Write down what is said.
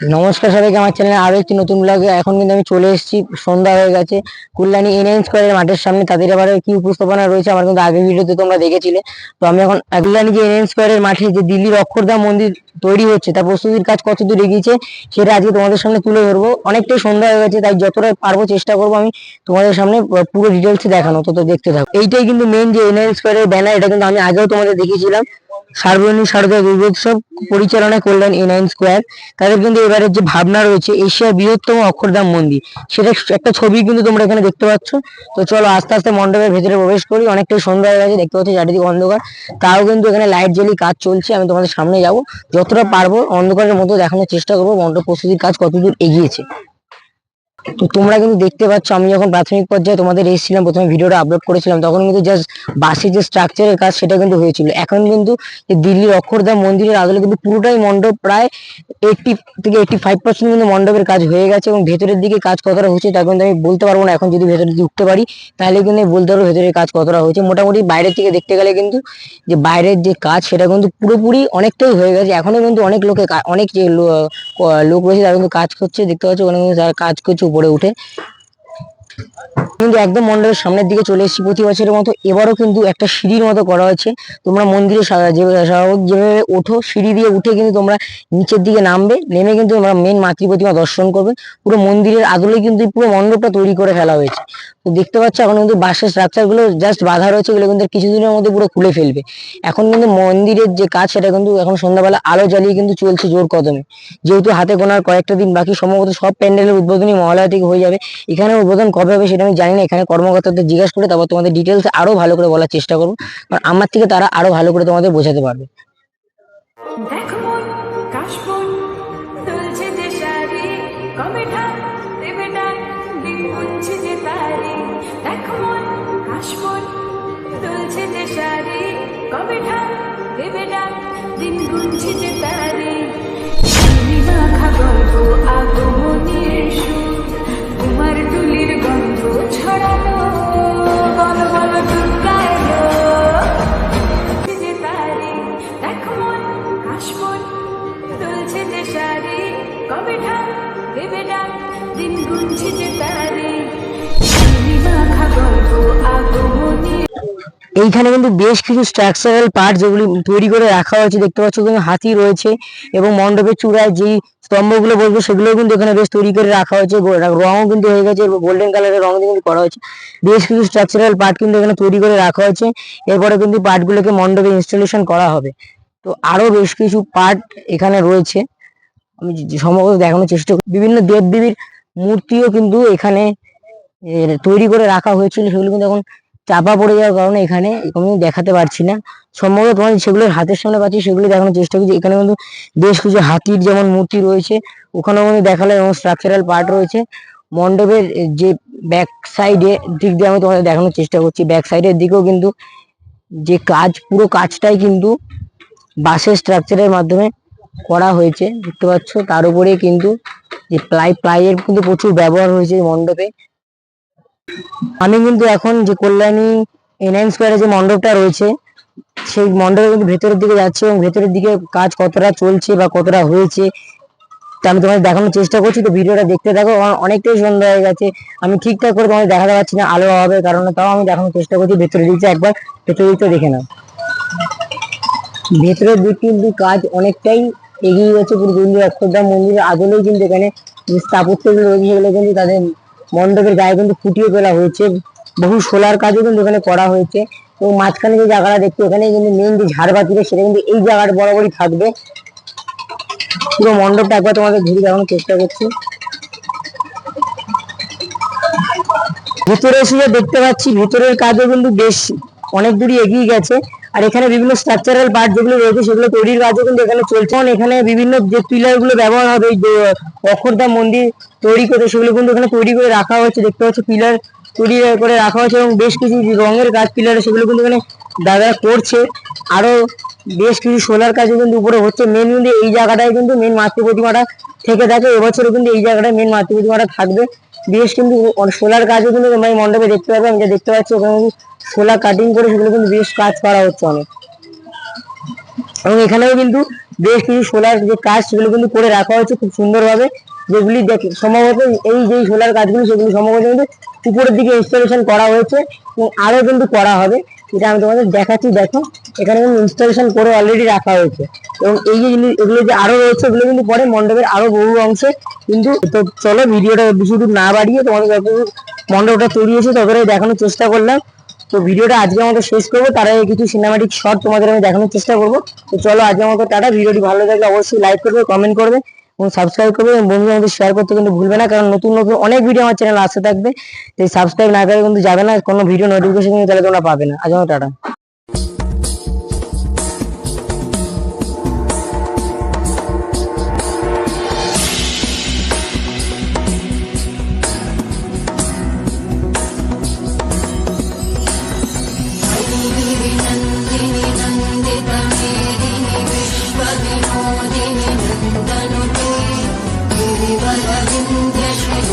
নমস্কার সবাইকে, আমার চ্যানেলে আরও একটি নতুন ব্লগে এখন কিন্তু আমি চলে এসেছি। সন্ধ্যা হয়ে গেছে। কল্যাণী এনএন স্কোয়ারের মাঠের সামনে, তাদের আবার কি উপস্থাপনা রয়েছে আমার কিন্তু আগের ভিডিওতে তোমরা দেখেছিলে। তো আমি এখন কল্যাণী যে এনএন স্কোয়ারের মাঠে যে দিল্লির অক্ষরধাম মন্দির তৈরি হচ্ছে, তার প্রস্তুতির কাজ কত দূর এগিয়েছে, সেটা আজকে তোমাদের সামনে তুলে ধরবো। অনেকটাই সন্ধ্যা হয়ে গেছে, তাই যতটা পারব চেষ্টা করব আমি তোমাদের সামনে পুরো ডিটেলসে দেখানো তো দেখতে থাকো। এইটাই কিন্তু মেন যে এনএন স্কোয়ারের ব্যানার এটা কিন্তু আমি আগেও তোমাদের দেখিয়েছিলাম। সার্বজনীন শারদীয় দুর্গোৎসব পরিচালনা করলেন এ নাইন স্কোয়ার তাদের কিন্তু এবারের যে ভাবনা রয়েছে, এশিয়ার বৃহত্তম অক্ষরধাম মন্দির, সেটা একটা ছবি কিন্তু তোমরা এখানে দেখতে পাচ্ছ। তো চলো আস্তে আস্তে মণ্ডপের ভেতরে প্রবেশ করি, অনেকটাই সন্ধ্যা হয়ে গেছে, দেখতে পাচ্ছি চারিদিকে অন্ধকার। তাও কিন্তু এখানে লাইট জ্বালিয়ে কাজ চলছে, আমি তোমাদের সামনে যাব। যতটা পারব অন্ধকারের মতো দেখানোর চেষ্টা করব, মণ্ডপ প্রস্তুতির কাজ কতদূর এগিয়েছে। তো তোমরা কিন্তু দেখতে পাচ্ছ, আমি যখন প্রাথমিক পর্যায়ে তোমাদের এসেছিলাম, প্রথমে ভিডিওটা আপলোড করেছিলাম, তখন কিন্তু জাস্ট বাসের যে স্ট্রাকচারের কাজ সেটা কিন্তু হয়েছিল। এখন কিন্তু দিল্লির অক্ষরধাম মন্দিরের আদলে কিন্তু পুরোটাই মণ্ডপ, প্রায় এইটটি থেকে এইটটি ফাইভ পার্সেন্ট কিন্তু মণ্ডপের কাজ হয়ে গেছে এবং ভেতরের দিকে কাজ কতটা হচ্ছে তা কিন্তু আমি বলতে পারব না। এখন যদি ভেতরের দিকে উঠতে পারি, তাহলে কিন্তু আমি বলতে পারব ভেতরের কাজ কতটা হয়েছে। মোটামুটি বাইরের থেকে দেখতে গেলে কিন্তু যে বাইরের যে কাজ, সেটা কিন্তু পুরোপুরি অনেকটাই হয়ে গেছে। এখনও কিন্তু অনেক লোকে অনেক যে লোক রয়েছে তারা কিন্তু কাজ করছে। দেখতে পাচ্ছ, ওখানে কিন্তু তারা কাজ করছে উপরে উঠে কিন্তু একদম মণ্ডপের সামনের দিকে চলে এসেছি প্রতি বছরের মতো। এবারও কিন্তু একটা সিঁড়ির মতো করা হয়েছে। তোমরা মন্দিরে স্বাভাবিক যেভাবে ওঠো, সিঁড়ি দিয়ে উঠে কিন্তু তোমরা নিচের দিকে নামবে। নেমে কিন্তু তোমরা মেন মাতৃ প্রতিমা দর্শন করবে। পুরো মন্দিরের আদলে কিন্তু পুরো মণ্ডপটা তৈরি করে ফেলা হয়েছে। তো দেখতে পাচ্ছ, এখন কিন্তু বাঁশের স্ট্রাকচারগুলো জাস্ট বাঁধা রয়েছে, এগুলো কিন্তু কিছুদিনের মধ্যে পুরো খুলে ফেলবে। এখন কিন্তু মন্দিরের যে কাজ, সেটা কিন্তু এখন সন্ধ্যাবেলা আলো জ্বালিয়ে কিন্তু চলছে জোর কদমে। যেহেতু হাতে গোনার কয়েকটা দিন বাকি, সম্ভবত সব প্যান্ডেলের উদ্বোধনী মহালয়া থেকে হয়ে যাবে। এখানে উদ্বোধন কবে হবে সেটা আমি জানি না, এখানে কর্মকর্তাদের জিজ্ঞাসা করে তারপর তোমাদের ডিটেলস আরও ভালো করে বলার চেষ্টা করব। কারণ আমার থেকে তারা আরও ভালো করে তোমাদের বোঝাতে পারবে। দিন গুনছে যে তারি। দিন গুনছে যে তারি মাখা গল্প আগমনী এইখানে কিন্তু বেশ কিছু স্ট্রাকচারাল পার্ট যেগুলি তৈরি করে রাখা হয়েছে, দেখতে পাচ্ছ কিন্তু হাতি রয়েছে এবং মণ্ডপের চূড়ায় যেই স্তম্ভগুলো বলব সেগুলো কিন্তু এখানে বেশ তৈরি করে রাখা হয়েছে। রঙও কিন্তু হয়ে গেছে গোল্ডেন কালারের রং দিয়ে কিন্তু করা হয়েছে। বেশ কিছু স্ট্রাকচারাল পার্ট কিন্তু এখানে তৈরি করে রাখা হয়েছে। এরপরে কিন্তু পার্টগুলোকে মণ্ডপে ইনস্টলেশন করা হবে। তো আরও বেশ কিছু পার্ট এখানে রয়েছে। আমি সম্ভবত দেখানোর চেষ্টা করি। বিভিন্ন দেবদেবীর মূর্তিও কিন্তু এখানে তৈরি করে রাখা হয়েছিল। সেগুলো কিন্তু এখন চাপা পড়ে যাওয়ার কারণে এখানে আমি দেখাতে পারছি না। সম্ভবত তোমার যেগুলো হাতের সামনে পাচ্ছি, সেগুলো দেখানোর চেষ্টা করছি। এখানে কিন্তু বেশ কিছু হাতির যেমন মূর্তি রয়েছে, ওখানেও কিন্তু দেখাল এবং স্ট্রাকচারাল পার্ট রয়েছে। মণ্ডপের যে ব্যাক সাইডে দিক দিয়ে আমি তোমাদের দেখানোর চেষ্টা করছি। ব্যাক সাইডের দিকেও কিন্তু যে কাজ, পুরো কাজটাই কিন্তু বাঁশের স্ট্রাকচারের মাধ্যমে করা হয়েছে। দেখতে পাচ্ছ, তার উপরে কিন্তু যে প্লাই প্লাইয়ের কিন্তু প্রচুর ব্যবহার হয়েছে মণ্ডপে। আমি কিন্তু এখন যে কল্যাণী এনআইন স্কোয়ারে যে মণ্ডপটা রয়েছে, সেই মণ্ডপের কিন্তু ভেতরের দিকে যাচ্ছে এবং ভেতরের দিকে কাজ কতটা চলছে বা কতটা হয়েছে, তা আমি তোমাদের দেখানোর চেষ্টা করছি। তো ভিডিওটা দেখতে থাকো অনেকটাই সন্ধ্যা হয়ে গেছে। আমি ঠিকঠাক করে তোমাদের দেখাতে পারছি না, আলো হবে কারণ তাও আমি দেখানোর চেষ্টা করছি। ভেতরের দিকটা একবার, ভেতরের দিকটা দেখে নাও। ভেতরের দিক কিন্তু কাজ অনেকটাই এগিয়ে গেছে পুরো দিল্লি অক্ষরধাম মন্দিরের আদলেই কিন্তু এখানে স্থাপত্যগুলো রয়েছে, সেগুলো কিন্তু তাদের মণ্ডপের গায়ে কিন্তু ফুটিয়ে তোলা হয়েছে। বহু সোলার কাজও কিন্তু এখানে করা হয়েছে। এবং মাঝখানে যে জায়গাটা দেখতে এখানে কিন্তু মেন যে ঝাড়বাতিটা সেটা কিন্তু এই জায়গাটা বরাবরই থাকবে। পুরো মণ্ডপটা একবার তোমাদের ঘুরে দেখানোর চেষ্টা করছি। ভেতরে এসে দেখতে পাচ্ছি, ভিতরের কাজও কিন্তু বেশ অনেক দূরই এগিয়ে গেছে। আর এখানে বিভিন্ন স্ট্রাকচারাল পার্ট যেগুলো রয়েছে সেগুলো তৈরির কাজও কিন্তু এখানে চলছে। এখানে বিভিন্ন যে পিলারগুলো ব্যবহার হবে অক্ষরধাম মন্দির তৈরি করতে, সেগুলো কিন্তু এখানে তৈরি করে রাখা হয়েছে। দেখতে পাচ্ছি, পিলার তৈরি করে রাখা হয়েছে এবং বেশ কিছু রঙের গাছ পিলারে সেগুলো কিন্তু এখানে দাদারা করছে। আরও বেশ কিছু সোলার কাজও কিন্তু উপরে হচ্ছে। মেন কিন্তু এই জায়গাটায় কিন্তু মেন মাতৃ প্রতিমাটা থেকে থাকে। এবছরও কিন্তু এই জায়গাটায় মেন মাতৃ প্রতিমাটা থাকবে। বেশ কিন্তু সোলার কাজও কিন্তু তোমরা এই মণ্ডপে দেখতে পাবে। আমি যা দেখতে পাচ্ছি, ওখানে সোলার কাটিং করে সেগুলো কিন্তু বেশ কাজ করা হচ্ছে অনেক। এবং এখানেও কিন্তু বেশ কিছু সোলার যে কাজ সেগুলো কিন্তু করে রাখা হয়েছে খুব সুন্দরভাবে। যেগুলি দেখ- সম্ভবত এই যে সোলার কাজগুলি সেগুলি সম্ভবত কিন্তু উপরের দিকে ইনস্টলেশন করা হয়েছে। এবং আরও কিন্তু করা হবে। এটা আমি তোমাদের দেখাচ্ছি, দেখো। এখানে কিন্তু ইনস্টলেশন করে অলরেডি রাখা হয়েছে। এবং এই যে এগুলো যে আরও রয়েছে, এগুলো কিন্তু পরে মণ্ডপের আরও বহু অংশে কিন্তু তো চলো ভিডিওটা দূর না বাড়িয়ে তোমাদের যতদূর মণ্ডপটা তৈরি হয়েছে, ততটাই দেখানোর চেষ্টা করলাম। তো ভিডিওটা আজকে আমাদের শেষ করব। তার আগে কিছু সিনেমাটিক শট তোমাদের আমি দেখানোর চেষ্টা করব। তো চলো আজকে আমাদের টাটা। ভিডিওটি ভালো লাগলে অবশ্যই লাইক করবে কমেন্ট করবে। এবং সাবস্ক্রাইব করবে এবং বন্ধুদের মধ্যে শেয়ার করতে কিন্তু ভুলবে না, কারণ নতুন নতুন অনেক ভিডিও আমার চ্যানেল আসতে থাকবে। সাবস্ক্রাইব না করে কিন্তু যাবে না, কোনো ভিডিও নোটিফিকেশন কিন্তু তাহলে তোমরা পাবে না। আজ টাটা। इदानीं